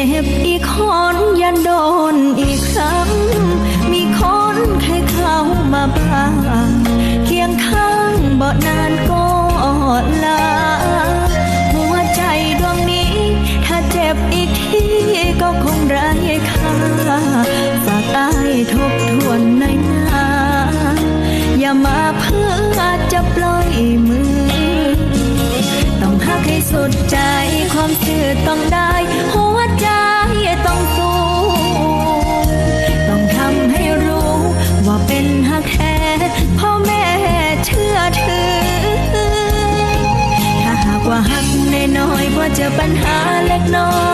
็บอีกคนย่าโดนอีกครั้ง มีคนใครเข้ามาบ้างเคียงข้างบ่นานก็ลา หัวใจดวงนี้ ถ้าเจ็บอีกทีก็คงไร้ค่าฝากอายทบทวนหน่อยนะอย่ามาเพื่อจะปล่อยมือ ต้องหักให้สุดใจความซื่อต้องได้ นน้อยๆพอเจอปัญหาเล็กน้อย